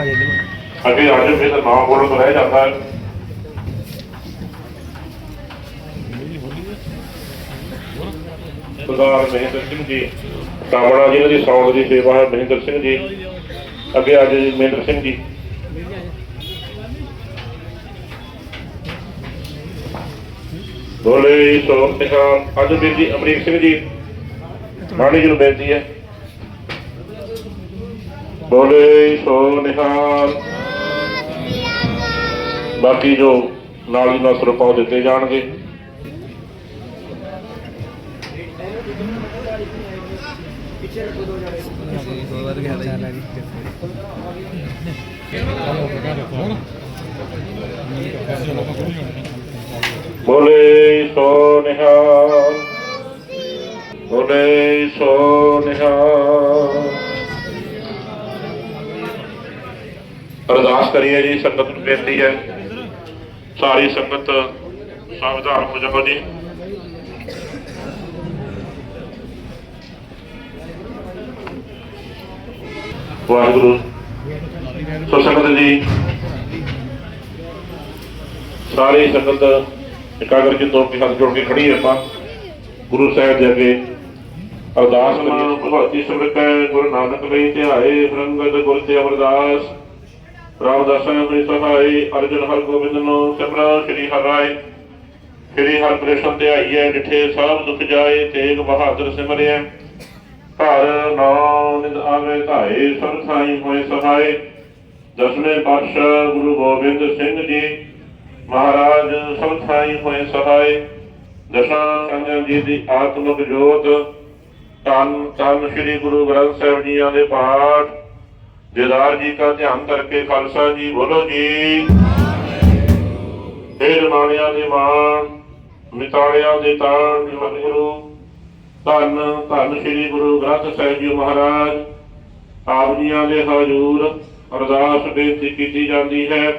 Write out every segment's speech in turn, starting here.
ਆ ਜਾਂਦੇ ਅੱਗੇ ਅੱਜ ਫਿਰ ਨਾਮ ਬੋਲਣ ਤੋਂ ਰਹਿ ਜਾਂਦਾ। ਹੈ ਸਰਦਾਰ ਮਹਿੰਦਰ ਸਿੰਘ ਜੀ ਕਾਮਣਾ ਜੀ ਦੀ ਸੌਂਗ ਦੀ ਸੇਵਾ ਹੈ ਮਹਿੰਦਰ ਸਿੰਘ ਜੀ। ਅੱਗੇ ਅੱਜ ਜੀ ਮਹਿੰਦਰ ਸਿੰਘ ਜੀ। ਬੋਲੇ ਸੋ ਨਿਹਾਲ ਅੱਜ ਵੀਰ ਜੀ ਅਮਰੀਕ ਸਿੰਘ ਜੀ ਰਾਣੀ ਜੀ ਨੂੰ ਬੇਨਤੀ ਹੈ। ਬੋਲੇ ਸੋ ਨਿਹਾਲ। ਬਾਕੀ ਜੋ ਨਾਲ ਹੀ ਨਾਲ ਸਰਪਾਉ ਦਿੱਤੇ ਜਾਣਗੇ। ਬੋਲੇ ਸੋ ਨਿਹਾਲ। ਬੋਲੇ ਸੋ ਨਿਹਾਲ। ਅਰਦਾਸ ਕਰੀਏ ਜੀ, ਸੰਗਤ ਨੂੰ ਬੇਨਤੀ ਹੈ। ਸਾਰੀ ਸੰਗਤ ਸਾਵਧਾਨ ਹੋ ਜਾਓ ਜੀ। ਵਾਹਿਗੁਰੂ ਸੋ ਸੰਗਤ ਜੀ। ਸਾਰੀ ਸੰਗਤ ਇਕਾਗਰ ਜੀ ਤੋਂ ਕੇ ਹੱਥ ਜੋੜ ਕੇ ਖੜੀ ਹੈ ਆਪਾਂ। ਗੁਰੂ ਸਾਹਿਬ ਦੇ ਅੱਗੇ ਅਰਦਾਸ ਕਰੀਏ। ਭਗਵਤੀ ਸਿਮਰਤ ਹੈ, ਗੁਰੂ ਨਾਨਕ ਲਈ ਧਿਆਏ, ਰੰਗਤ ਗੁਰ ਤੇ ਅਮਰਦਾਸ। ਰਾਮਦਾਸਾਂ ਆਪਣੀ ਸਹਾਈ ਅਰਜਨ ਹਰ ਗੋਬਿੰਦ ਨੂੰ ਸਿਮਰਾ ਸ਼੍ਰੀ ਹਰਿ। ਸ਼੍ਰੀ ਹਰਿਕ੍ਰਿਸ਼ਨ ਧਿਆਈਐ ਡਿਠੇ ਸਭ ਦੁਖ ਜਾਏ, ਤੇਗ ਬਹਾਦਰ ਸਿਮਰਿਐ। ਘਰ ਨਾਮ ਨਿਦ ਆਵੇ ਧਾਏ ਸਭ ਹੋਏ ਸਹਾਈ ਦਸਵੇਂ ਪਾਤਸ਼ਾਹ ਗੁਰੂ ਗੋਬਿੰਦ ਸਿੰਘ ਜੀ, ਮਹਾਰਾਜ ਸਭ ਥਾਈ ਹੋਏ ਸਹਾਈ ਦਸਾਂ ਸੰਗਤ ਜੀ ਦੀ ਆਤਮਿਕ ਜੋਤ ਤਨ ਤਨ ਸ੍ਰੀ ਗੁਰੂ ਗ੍ਰੰਥ ਸਾਹਿਬ ਜੀਆਂ ਦੇ ਪਾਠ। ਜੇਦਾਰ ਜੀ ਦਾ ਧਿਆਨ ਕਰਕੇ ਖਾਲਸਾ ਜੀ, ਬੋਲੋ ਜੀ। ਫੇਰ ਮਾਣਿਆਂ ਦੇ ਮਾਣ ਮਿਤਾੜਿਆਂ ਦੇ ਤਾਣ ਜੀ ਗੁਰੂ ਧੰਨ ਧੰਨ ਸ੍ਰੀ ਗੁਰੂ ਗ੍ਰੰਥ ਸਾਹਿਬ ਜੀ ਮਹਾਰਾਜ। ਆਪ ਜੀਆਂ ਦੇ ਹਜ਼ੂਰ ਅਰਦਾਸ ਬੇਨਤੀ ਕੀਤੀ ਜਾਂਦੀ ਹੈ।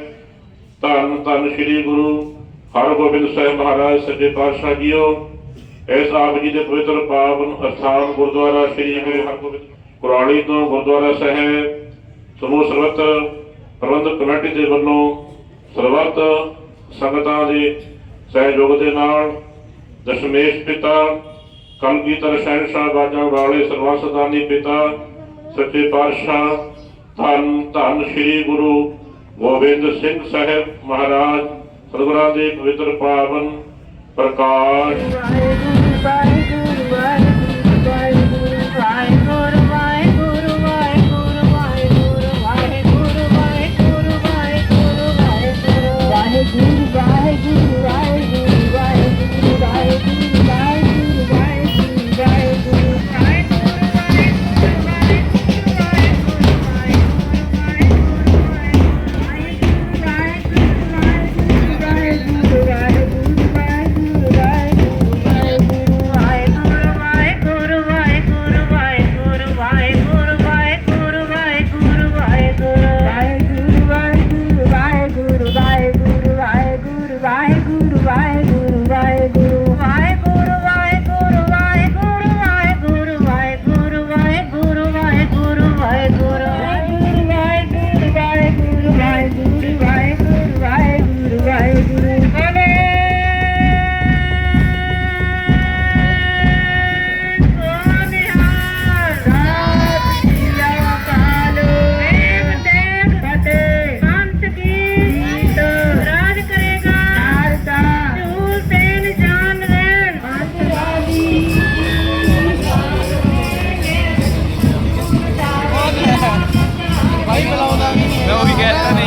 ਧੰਨ ਧੰਨ ਸ੍ਰੀ ਗੁਰੂ ਹਰਗੋਬਿੰਦ ਸਾਹਿਬ ਮਹਾਰਾਜ, ਸੱਚੇ ਪਾਤਸ਼ਾਹ ਜੀਓ। ਇਸ ਆਪ ਜੀ ਦੇ ਪਵਿੱਤਰ ਪਾਵਨ ਅਸਥਾਨ ਗੁਰਦੁਆਰਾ ਸ੍ਰੀ ਹਰਿ ਹਰਗੋਬਿੰਦ ਕੁਰਾਲੀ ਤੋਂ ਗੁਰਦੁਆਰਾ ਸਾਹਿਬ ਸਮੂਹ ਸਰਬੱਤ ਪ੍ਰਬੰਧਕ ਕਮੇਟੀ ਦੇ ਵੱਲੋਂ ਸਰਬੱਤ ਸੰਗਤਾਂ ਦੇ ਸਹਿਯੋਗ ਦੇ ਨਾਲ ਦਸ਼ਮੇਸ਼ ਪਿਤਾ, ਕਲਗੀਧਰ ਸ਼ਹਿਨਸ਼ਾਹ ਬਾਜਾ ਵਾਲੇ ਸਰਵਸਦਾਨੀ ਪਿਤਾ, ਸੱਚੇ ਪਾਤਸ਼ਾਹ, ਧੰਨ ਧੰਨ ਸ੍ਰੀ ਗੁਰੂ ਗੋਬਿੰਦ ਸਿੰਘ ਸਾਹਿਬ ਮਹਾਰਾਜ, ਸਤਿਗੁਰਾਂ ਦੇ ਪਵਿੱਤਰ ਪਾਵਨ ਪ੍ਰਕਾਸ਼। get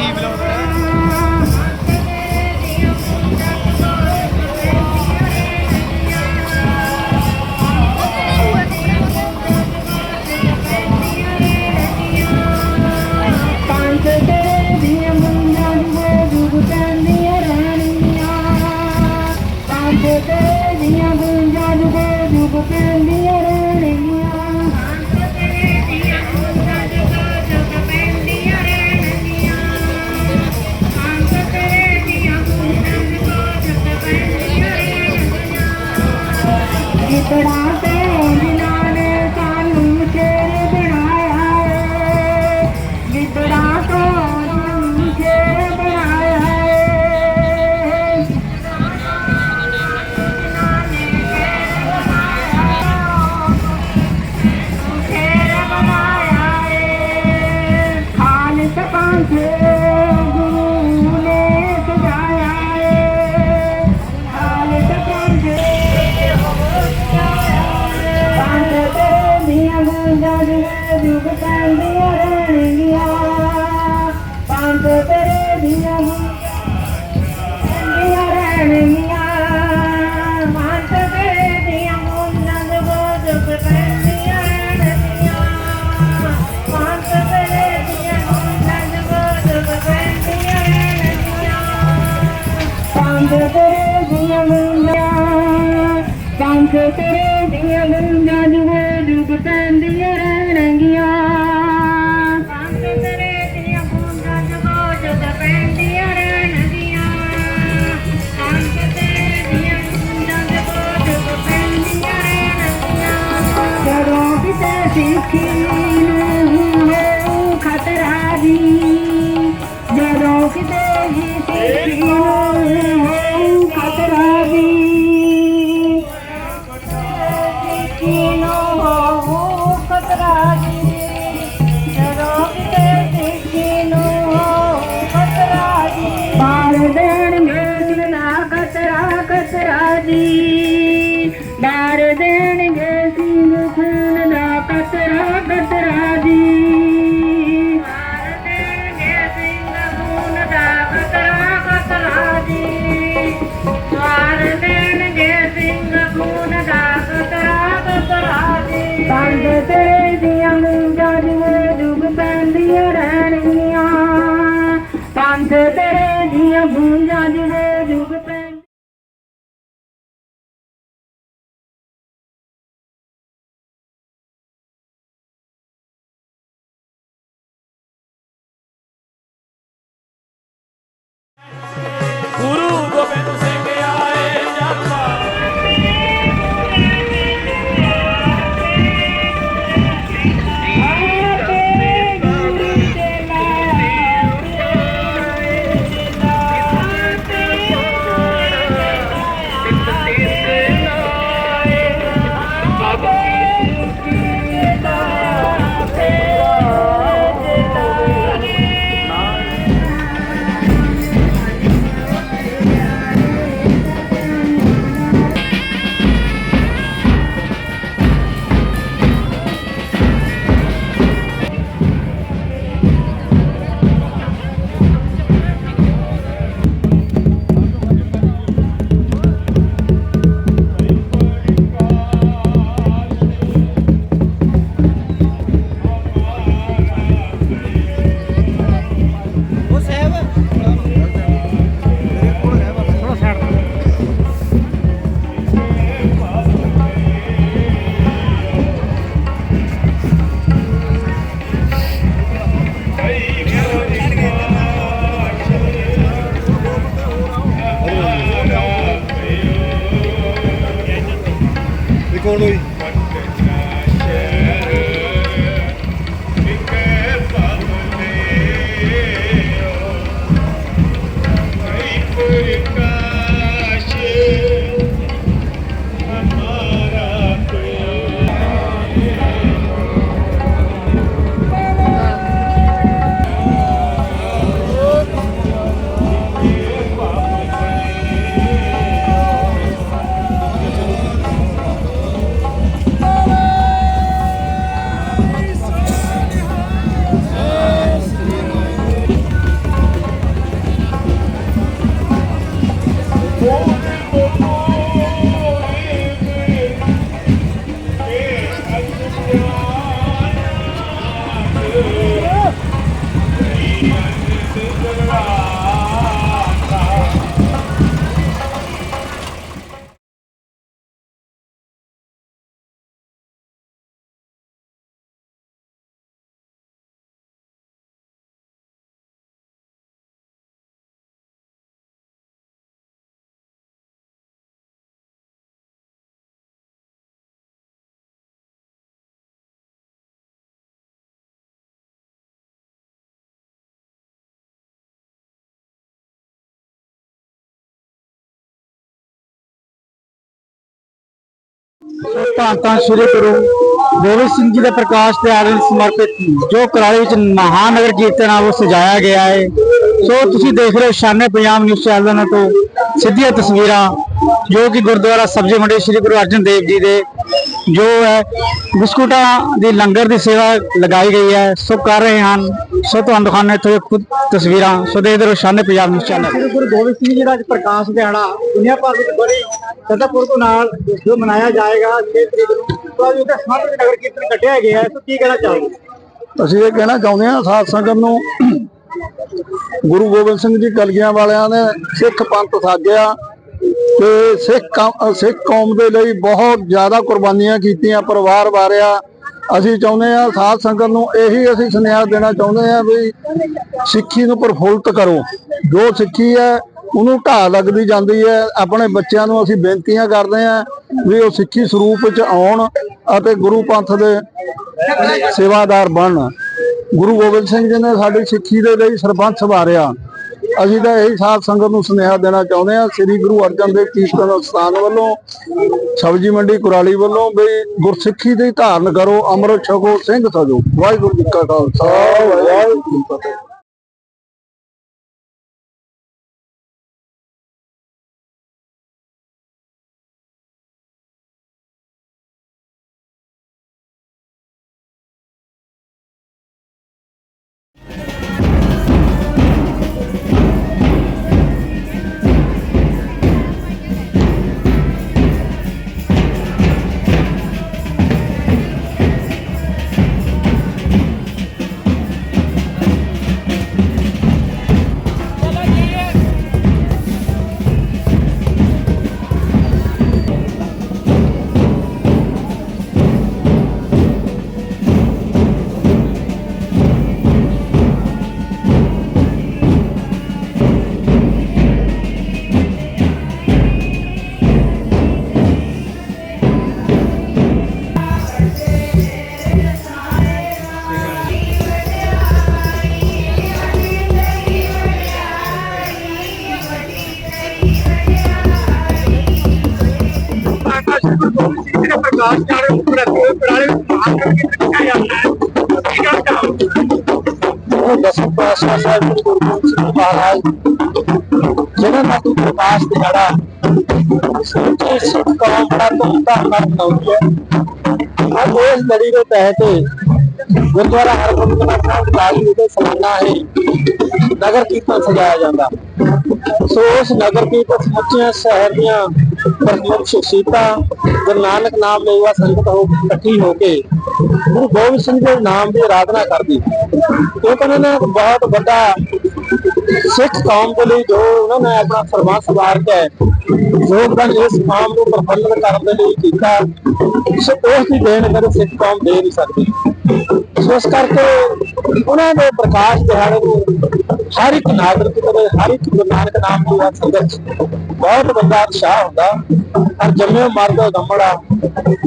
mono ਹੋਈ ਧੰਨ ਧੰਨ ਸ੍ਰੀ ਗੁਰੂ ਗੋਬਿੰਦ ਸਿੰਘ ਜੀ ਦੇ ਪ੍ਰਕਾਸ਼ ਦਿਹਾੜੇ ਨੂੰ ਸਮਰਪਿਤ, ਜੋ ਕਰਾਲੇ ਵਿੱਚ ਮਹਾਨਗਰ ਕੀਰਤਨ ਆ ਉਹ ਸਜਾਇਆ ਗਿਆ ਹੈ। ਸੋ ਤੁਸੀਂ ਦੇਖ ਰਹੇ ਹੋ ਸ਼ਾਨੇ ਪੰਜਾਬ ਨਿਊਜ਼ ਚੈਨਲ ਤੋਂ ਸਿੱਧੀਆਂ ਤਸਵੀਰਾਂ, ਜੋ ਕਿ ਗੁਰਦੁਆਰਾ ਸਬਜ਼ੀ ਮੰਡੀ ਸ੍ਰੀ ਗੁਰੂ ਅਰਜਨ ਦੇਵ ਜੀ ਦੇ ਜੋ ਹੈ ਬਿਸਕੁਟਾਂ ਦੀ ਲੰਗਰ ਦੀ ਸੇਵਾ ਲਗਾਈ ਗਈ ਹੈ। ਸੋ ਕਰ ਰਹੇ ਹਨ। ਸੋ ਤੁਹਾਨੂੰ ਦਿਖਾਉਂਦੇ ਇੱਥੇ ਖੁਦ ਤਸਵੀਰਾਂ। ਸੋ ਦੇਖਦੇ ਰਹੋ ਸ਼ਾਨੇ ਪੰਜਾਬ ਨਿਊਜ਼ ਚੈਨਲ। ਗੁਰੂ ਗੋਬਿੰਦ ਸਿੰਘ ਜੀ ਦਾ ਅੱਜ ਪ੍ਰਕਾਸ਼ ਦਿਹਾੜਾ ਦੁਨੀਆ ਭਰ ਵਿੱਚ ਬੜੀ ਸਦਾਪੁਰਖ ਨਾਲ ਜੋ ਮਨਾਇਆ ਜਾਏਗਾ 6 ਤਰੀਕ ਨੂੰ। ਅੱਜ ਉਹਦਾ ਸਮਾਰਟ ਨਗਰ ਕੀਰਤਨ ਕੱਢਿਆ ਗਿਆ ਹੈ। ਸੋ ਕੀ ਕਹਿਣਾ ਚਾਹੋਗੇ? ਅਸੀਂ ਇਹ ਕਹਿਣਾ ਚਾਹੁੰਦੇ ਹਾਂ ਸਾਧ ਸੰਗਤ ਨੂੰ ਗੁਰੂ ਗੋਬਿੰਦ ਸਿੰਘ ਜੀ ਕਲਗੀਆਂ ਵਾਲਿਆਂ ਨੇ ਸਿੱਖ ਪੰਥ ਸਾਜਿਆ। ਤੇ ਸਿੱਖ ਕੌਮ- ਸਿੱਖ ਕੌਮ ਦੇ ਲਈ ਬਹੁਤ ਜ਼ਿਆਦਾ ਕੁਰਬਾਨੀਆਂ ਕੀਤੀਆਂ ਪਰਿਵਾਰ ਵਾਰਿਆ। ਅਸੀਂ ਚਾਹੁੰਦੇ ਹਾਂ ਸਾਧ ਸੰਗਤ ਨੂੰ ਇਹੀ ਅਸੀਂ ਸੁਨੇਹਾ ਦੇਣਾ ਚਾਹੁੰਦੇ ਹਾਂ ਵੀ ਸਿੱਖੀ ਨੂੰ ਪ੍ਰਫੁੱਲਤ ਕਰੋ। ਜੋ ਸਿੱਖੀ ਹੈ, ਉਹਨੂੰ ਢਾਹ ਲੱਗਦੀ ਜਾਂਦੀ ਹੈ। ਆਪਣੇ ਬੱਚਿਆਂ ਨੂੰ ਅਸੀਂ ਬੇਨਤੀਆਂ ਕਰਦੇ ਹਾਂ ਵੀ ਉਹ ਸਿੱਖੀ ਸਰੂਪ ਵਿੱਚ ਆਉਣ ਅਤੇ ਗੁਰੂ ਪੰਥ ਦੇ ਸੇਵਾਦਾਰ ਬਣਨ। ਗੁਰੂ ਗੋਬਿੰਦ ਸਿੰਘ ਜੀ ਨੇ ਸਾਡੀ ਸਿੱਖੀ ਦੇ ਲਈ ਸਰਬੰਸ ਵਾਰਿਆ। ਅਸੀਂ ਤਾਂ ਇਹੀ ਸਾਧ ਸੰਗਤ ਨੂੰ ਸੁਨੇਹਾ ਦੇਣਾ ਚਾਹੁੰਦੇ ਹਾਂ, ਸ੍ਰੀ ਗੁਰੂ ਅਰਜਨ ਦੇਵ ਕੀਰਤਨ ਸਥਾਨ ਵੱਲੋਂ ਸਬਜੀ ਮੰਡੀ ਕੁਰਾਲੀ ਵੱਲੋਂ ਵੀ ਗੁਰਸਿੱਖੀ ਦੀ ਧਾਰਨ ਕਰੋ, ਅੰਮ੍ਰਿਤ ਛਕੋ, ਸਿੰਘ ਸਜੋ। ਵਾਹਿਗੁਰੂ ਜੀ ਕਾ ਖਾਲਸਾ, ਵਾਹਿਗੁਰੂ ਜੀ ਕੀ ਫਤਿਹ। ਦਸਮ ਪਾਤਸ਼ਾਹ ਸਾਹਿਬ ਗੁਰੂ ਗੋਬਿੰਦ ਸਿੰਘ ਮਹਾਰਾਜ ਜਿਹਨਾਂ ਦਾ ਕਿ ਪ੍ਰਕਾਸ਼ ਦਿਹਾੜਾ ਸਮੁੱਚੇ ਸਿੱਖ ਕੌਮ ਦਾ ਧੂਮਧਾਮ ਨਾਲ ਮਨਾਉਂਦੀ ਹੈ। ਇਸ ਲੜੀ ਦੇ ਤਹਿਤ ਗੁਰਦੁਆਰਾ ਹਰਗੋਬਿੰਦ ਸਾਹਿਬ ਕਾਲੀ ਵਿਖੇ ਸਾਲਾਨਾ ਹੈ। ਨਗਰ ਕੀਰਤਨ ਸਜਾਇਆ ਜਾਂਦਾ। ਸੋ ਉਸ ਨਗਰ ਕੀਰਤਨ ਸਮੁੱਚੀਆਂ ਸ਼ਹਿਰ ਦੀਆਂ ਪ੍ਰਮੁੱਖ ਸ਼ਖਸੀਅਤਾਂ ਗੁਰੂ ਨਾਨਕ ਨਾਮ ਲੈਵਾ ਸੰਗਤ ਹੋ ਇਕੱਠੀ ਹੋ ਕੇ ਗੁਰੂ ਗੋਬਿੰਦ ਸਿੰਘ ਦੇ ਨਾਮ ਦੀ ਆਰਾਧਨਾ ਕਰਦੀ। ਕਿਉਂਕਿ ਉਹਨਾਂ ਨੇ ਬਹੁਤ ਵੱਡਾ ਸਿੱਖ ਕੌਮ ਦੇ ਲਈ ਜੋ ਉਹਨਾਂ ਨੇ ਆਪਣਾ ਸਰਬੰਸ ਵਾਰ ਕੇ ਯੋਗਦਾਨ ਇਸ ਕੌਮ ਨੂੰ ਪ੍ਰਫੁੱਲਤ ਕਰਨ ਦੇ ਲਈ ਕੀਤਾ ਸੋ ਉਸ ਦੀ ਦੇਣ ਕਦੇ ਸਿੱਖ ਕੌਮ ਦੇ ਨਹੀਂ ਸਕਦੀ। ਇਸ ਕਰਕੇ ਉਹਨਾਂ ਦੇ ਪ੍ਰਕਾਸ਼ ਦਿਹਾੜੇ ਨੂੰ ਹਰ ਇੱਕ ਨਾਗਰਿਕ ਤੇ ਹਰ ਇੱਕ ਗੁਰੂ ਨਾਨਕ ਨਾਮ ਦੀ ਸੰਗਤ ਬਹੁਤ ਵੱਡਾ ਉਤਸ਼ਾਹ ਹੁੰਦਾ। ਔਰ ਜੰਮਿਓ ਮਰਦ ਗੰਮੜਾ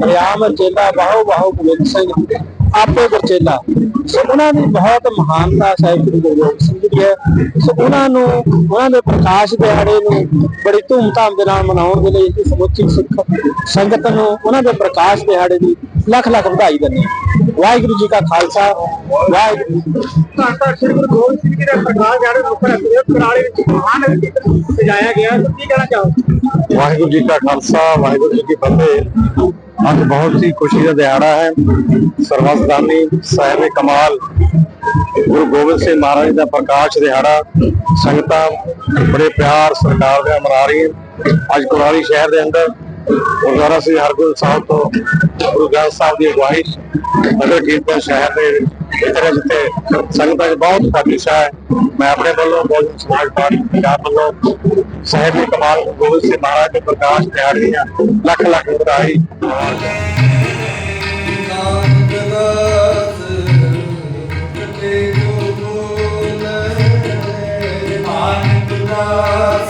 ਰਿਆਮ ਚੇਲਾ ਬਾਹੋ ਬਾਹੋ ਗੋਬਿੰਦ ਸਿੰਘ। ਆਪੇ ਗੁਰਚੇਲਾ ਸੋ ਉਹਨਾਂ ਦੀ ਬਹੁਤ ਮਹਾਨਤਾ ਸਾਹਿਬ ਗੁਰੂ ਗੋਬਿੰਦ ਸਿੰਘ ਜੀ ਦੀ ਹੈ। ਸੋ ਉਹਨਾਂ ਨੂੰ ਉਹਨਾਂ ਦੇ ਪ੍ਰਕਾਸ਼ ਦਿਹਾੜੇ ਨੂੰ ਬੜੀ ਧੂਮਧਾਮ ਦੇ ਨਾਲ ਮਨਾਉਣ ਦੇ ਲਈ ਸਮੁੱਚੀ ਸਿੱਖ ਸੰਗਤ ਨੂੰ ਉਹਨਾਂ ਦੇ ਪ੍ਰਕਾਸ਼ ਦਿਹਾੜੇ ਦੀ ਲੱਖ ਲੱਖ ਵਧਾਈ ਦਿੰਦੇ ਵਾਹਿਗੁਰੂ ਜੀ ਕਾ ਖਾਲਸਾ ਵਾਹਿਗੁਰੂ ਧੰਨ ਸ੍ਰੀ ਗੁਰੂ ਗੋਬਿੰਦ ਸਿੰਘ ਜੀ ਦੇ ਪ੍ਰਕਾਸ਼ ਦਿਹਾੜੇ ਨੂੰ ਰੱਖਦੇ ਵਿੱਚ ਕੀਰਤਨ ਸਜਾਇਆ ਗਿਆ। ਸੋ ਕੀ ਕਹਿਣਾ ਚਾਹੋਗੇ? ਵਾਹਿਗੁਰੂ ਜੀ ਕਾ ਖਾਲਸਾ ਵਾਹਿਗੁਰੂ ਜੀ ਕੀ ਫਤਿਹ। ਅੱਜ ਬਹੁਤ ਹੀ ਖੁਸ਼ੀ ਦਾ ਦਿਹਾੜਾ ਹੈ। ਸਰਵਸਦਾਨੀ ਸਾਹਿਬ ਕਮਾਲ, ਗੁਰੂ ਗੋਬਿੰਦ ਸਿੰਘ ਮਹਾਰਾਜ ਦਾ ਪ੍ਰਕਾਸ਼ ਦਿਹਾੜਾ, ਸੰਗਤਾਂ, ਬੜੇ ਪਿਆਰ, ਸਰਕਾਰ ਦੇ ਮਨਾ ਰਹੀ ਹੈ ਅੱਜ ਕੁਰਾਲੀ ਸ਼ਹਿਰ ਦੇ ਅੰਦਰ ਗੁਰਦੁਆਰਾ ਸ੍ਰੀ ਹਰਗੋਬਿੰਦ ਸਾਹਿਬ ਤੋਂ ਗੁਰੂ ਗ੍ਰੰਥ ਸਾਹਿਬ ਦੀ ਅਗਵਾਈ ਨਗਰ ਕੀਰਤਨ ਸ਼ਹਿਰ ਦੇ ਜਿੱਥੇ ਜਿੱਥੇ ਸੰਗਤਾਂ 'ਚ ਬਹੁਤ ਖਾਤਿਸ਼ਾ ਹੈ। ਮੈਂ ਆਪਣੇ ਵੱਲੋਂ ਬਹੁਜਨ ਸਮਾਜ ਪਾਰਟੀ ਪੰਜਾਬ ਵੱਲੋਂ ਸਾਹਿਬ ਕਮਾਲ ਗੁਰੂ ਗੋਬਿੰਦ ਸਿੰਘ ਮਹਾਰਾਜ ਦੇ ਪ੍ਰਕਾਸ਼ ਦਿਹਾੜੇ ਦੀਆਂ ਲੱਖ ਲੱਖ ਵਧਾਈ। ਆਨੰਦ ਦਾਸ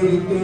Espíritu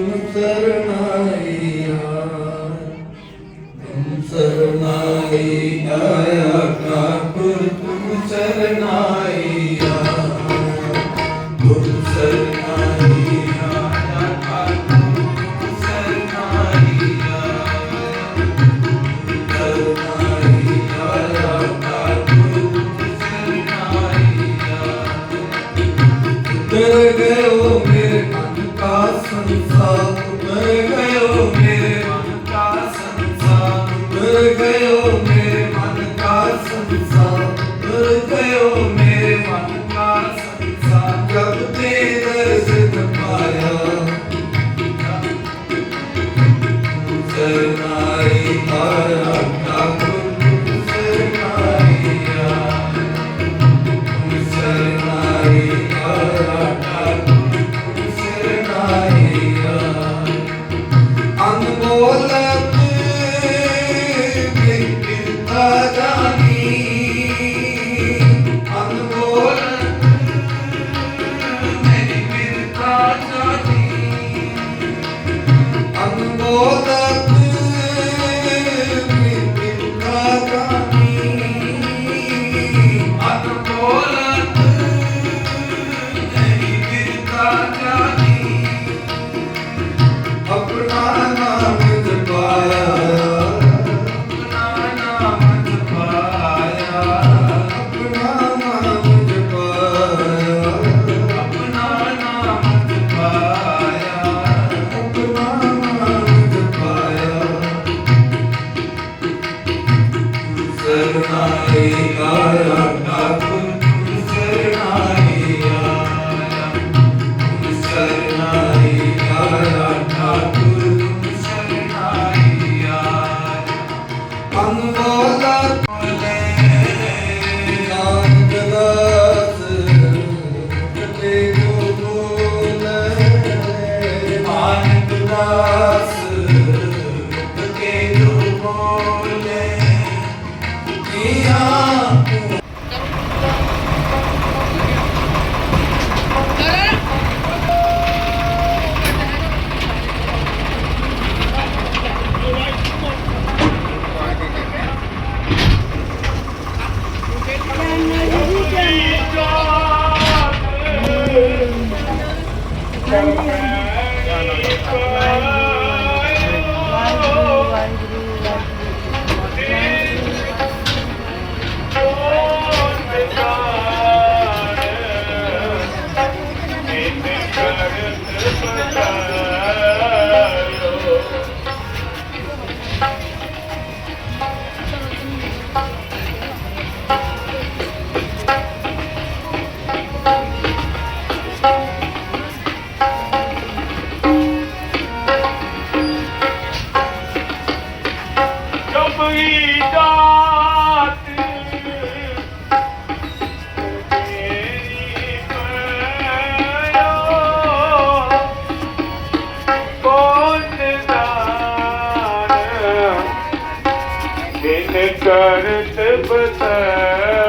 ਕਰਤ ਬਤਾਇਆ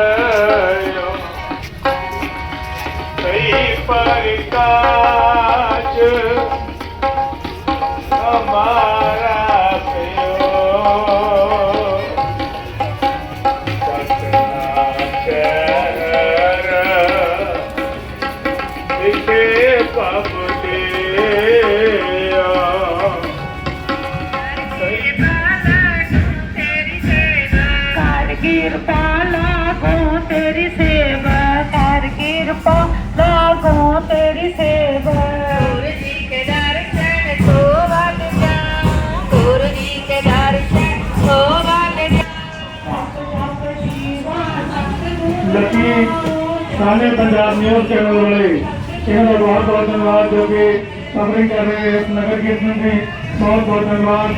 ਸਹੀ ਪਰਕਾਰ ਜੀ ਸਾਡੇ ਪੰਜਾਬ ਨਿਊਜ਼ ਚੈਨਲ ਵਾਲੇ, ਇਹਨਾਂ ਦਾ ਬਹੁਤ ਬਹੁਤ ਧੰਨਵਾਦ ਜੋ ਕਿ ਕਵਰਿੰਗ ਕਰ ਰਹੇ ਇਸ ਨਗਰ ਕੀਰਤਨ ਦੀ। ਬਹੁਤ ਬਹੁਤ ਧੰਨਵਾਦ।